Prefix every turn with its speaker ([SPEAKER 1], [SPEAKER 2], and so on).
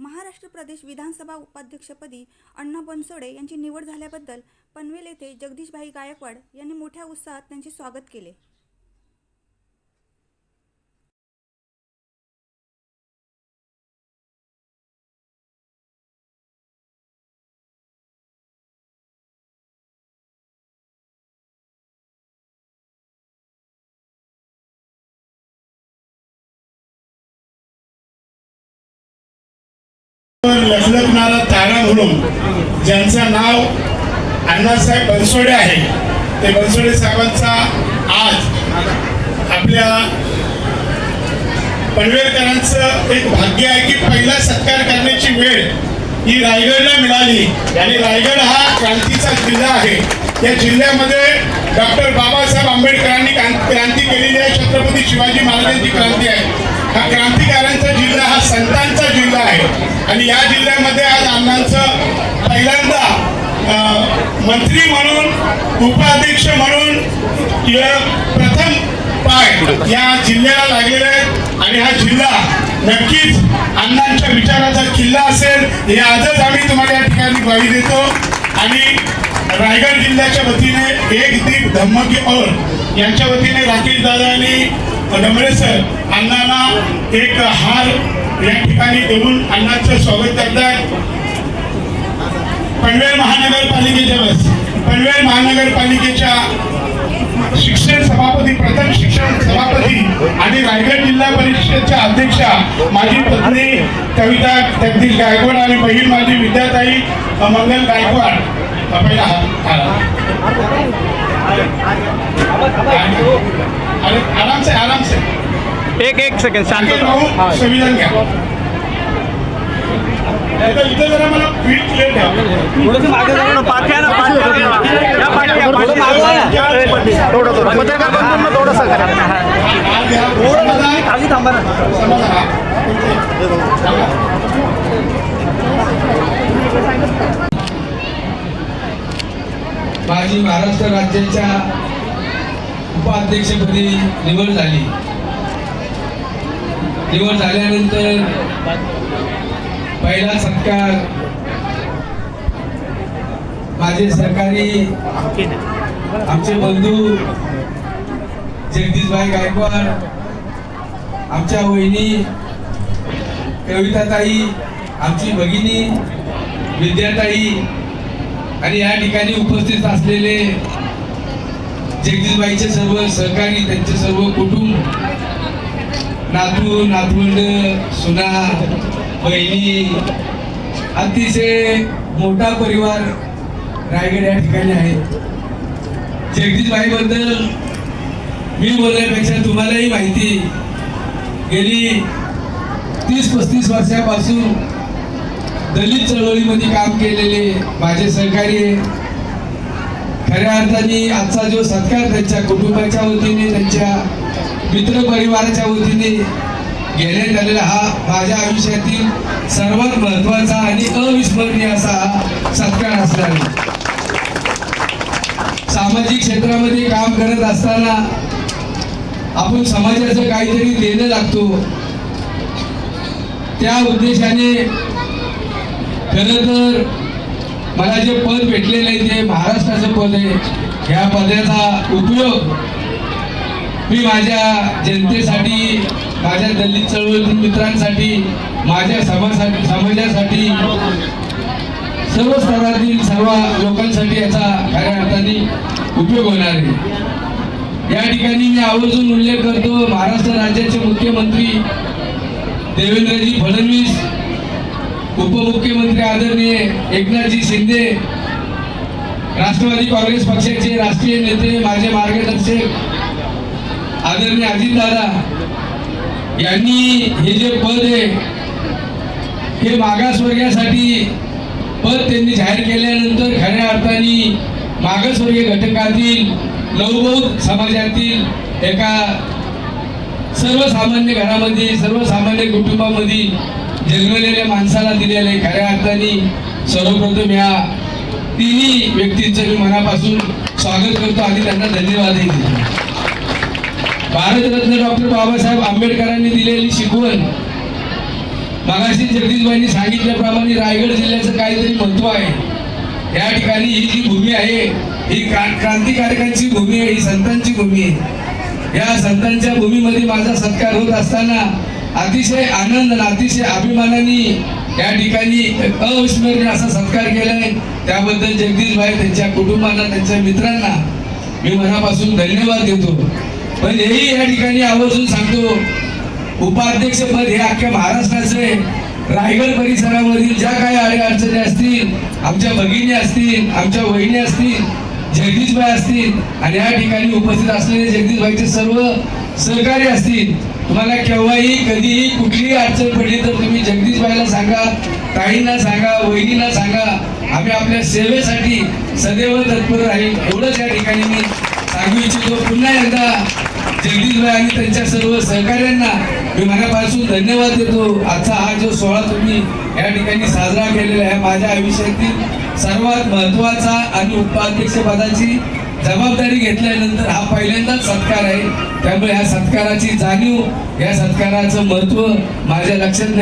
[SPEAKER 1] महाराष्ट्र प्रदेश विधानसभा उपाध्यक्षपदी अण्णा बनसोडे यांची निवड झाल्याबद्दल पनवेल येथे जगदीशभाई गायकवाड यांनी मोठ्या उत्साहात त्यांचे स्वागत केले.
[SPEAKER 2] लखलखणारा तारा म्हणून ज्यांचं नाव अण्णासाहेब बनसोडे आहे ते बनसोडे साहेबांचा आज आपल्या पनवेलकरांचं एक भाग्य आहे की पहिला सत्कार करण्याची वेळ ही रायगडला मिळाली. आणि रायगड हा क्रांतीचा जिल्हा आहे. या जिल्ह्यामध्ये डॉक्टर बाबासाहेब आंबेडकरांनी क्रांती केलेली आहे. छत्रपती शिवाजी महाराजांची क्रांती आहे. आणि या जिल्ह्यामध्ये आज अण्णांचं पहिल्यांदा मंत्री म्हणून उपाध्यक्ष म्हणून प्रथम पाय या जिल्ह्याला लागलेला आहे आणि हा जिल्हा नक्कीच अण्णांच्या विचाराचा किल्ला असेल. हे आजच आम्ही तुम्हाला या ठिकाणी ग्वाही देतो. आणि रायगड जिल्ह्याच्या वतीने एक दीप धम्मकी और यांच्या वतीने राकेश दादा आणि डमरे सर अण्णांना एक हार या ठिकाणी देऊन अण्णाचं स्वागत करतात पनवेल महानगरपालिकेच्या बस पनवेल महानगरपालिकेच्या शिक्षण सभापती प्रथम शिक्षण सभापती आणि रायगड जिल्हा परिषदेच्या अध्यक्षा माझी पत्नी कविता जगदीश गायकवाड आणि बहीण माझी विद्याताई मंगल गायकवाड. अ, पहिला हात खाला.
[SPEAKER 3] एक एक सेकंड शांत हो.
[SPEAKER 2] संविधान घ्या. इथं जरा मला फील्ड क्लिअर.
[SPEAKER 4] माझी महाराष्ट्र राज्याच्या उपाध्यक्षपदी निवड झाली. निवड झाल्यानंतर पहिला सत्कार माझे सहकारी आमचे बंधू जगदीशभाई गायकवाड आमच्या वहिनी कविताताई आमची भगिनी विद्याताई आणि या ठिकाणी उपस्थित असलेले जगदीशबाईचे सर्व सहकारी त्यांचे सर्व कुटुंब नातू नातवंड सुना बहिणी अतिशय मोठा परिवार रायगड या ठिकाणी आहे. जगदीशबाईबद्दल मी बोलण्यापेक्षा तुम्हालाही माहिती. गेली तीस पस्तीस वर्षापासून दलित चळवळीमध्ये काम केलेले माझे सहकारी खऱ्या अर्थाने आजचा जो सत्कार त्यांच्या कुटुंबाच्या वतीने त्यांच्या मित्र परिवाराच्या वतीने घेण्यात आलेला हा माझ्या आयुष्यातील सर्वात महत्त्वाचा आणि अविस्मरणीय असा सत्कार असणार सामाजिक क्षेत्रामध्ये काम करत असताना आपण समाजाचं काहीतरी देणं लागतो. त्या उद्देशाने खरं तर मला जे पद भेटलेलं आहे ते महाराष्ट्राचं पद आहे. ह्या पदाचा उपयोग मी माझ्या जनतेसाठी माझ्या दलित चळवळीतील मित्रांसाठी माझ्या समाजासाठी समाजासाठी सर्व स्तरातील सर्व लोकांसाठी याचा खऱ्या अर्थाने उपयोग होणार आहे. या ठिकाणी मी आवर्जून उल्लेख करतो महाराष्ट्र राज्याचे मुख्यमंत्री देवेंद्रजी फडणवीस उपमुख्यमंत्री आदरणीय एकनाथजी शिंदे राष्ट्रवादी काँग्रेस पक्षाचे राष्ट्रीय नेते माझे मार्गदर्शक आदरणीय अजितदादा यांनी हे जे पद आहे हे मागासवर्गासाठी पद त्यांनी जाहीर केल्यानंतर खऱ्या अर्थाने मागासवर्गीय घटकातील लौबौद्ध समाजातील एका सर्वसामान्य घरामध्ये सर्वसामान्य कुटुंबामध्ये जन्मलेल्या माणसाला दिलेले खऱ्या अर्थाने सर्वप्रथम या तिन्ही व्यक्तींचं मी मनापासून स्वागत करतो आणि त्यांना धन्यवादही देतो. भारतरत्न डॉक्टर बाबासाहेब आंबेडकरांनी दिलेली शिकवण. मगाशी जगदीशबाईंनी सांगितल्याप्रमाणे रायगड जिल्ह्याचं काहीतरी महत्त्व आहे. या ठिकाणी ही जी भूमी आहे ही क्रांतिकारकांची भूमी आहे ही संतांची भूमी आहे. या संतांच्या भूमीमध्ये माझा सत्कार होत असताना अतिशय आनंद आणि अतिशय अभिमानाने या ठिकाणी अविस्मरणीय असा सत्कार केलाय. त्याबद्दल जगदीशभाई त्यांच्या कुटुंबांना त्यांच्या मित्रांना मी मनापासून धन्यवाद देतो. पण हेही या ठिकाणी आवर्जून सांगतो उपाध्यक्ष पद हे अख्ख्या महाराष्ट्राचे रायगड परिसरामधील ज्या काही अडी अडचणी असतील आमच्या भगिनी असतील आमच्या वहिनी असतील जगदीशबाई असतील आणि या ठिकाणी उपस्थित असलेले जगदीशबाईचे सर्व सहकारी असतील तुम्हाला केव्हाही कधीही कुठलीही अडचण पडली तर तुम्ही जगदीशबाईला सांगा ताईंना सांगा वहिनींना सांगा. आम्ही आपल्या सेवेसाठी सदैव तत्पर राहील. एवढंच या ठिकाणी मी सांगू इच्छितो. पुन्हा एकदा जगदीशभाई आणि त्यांच्या सर्व सहकार्यांना. मी मनापासून धन्यवाद देतो. आजचा हा जो सोहळा तुम्ही या ठिकाणी साजरा केलेला आहे माझ्या आयुष्यातील सर्वात महत्त्वाचा आणि उपाध्यक्ष पदाची जबाबदारी घेतल्यानंतर हा पहिल्यांदाच सत्कार आहे. त्यामुळे ह्या सत्काराची जाणीव या सत्काराचं महत्त्व माझ्या लक्षात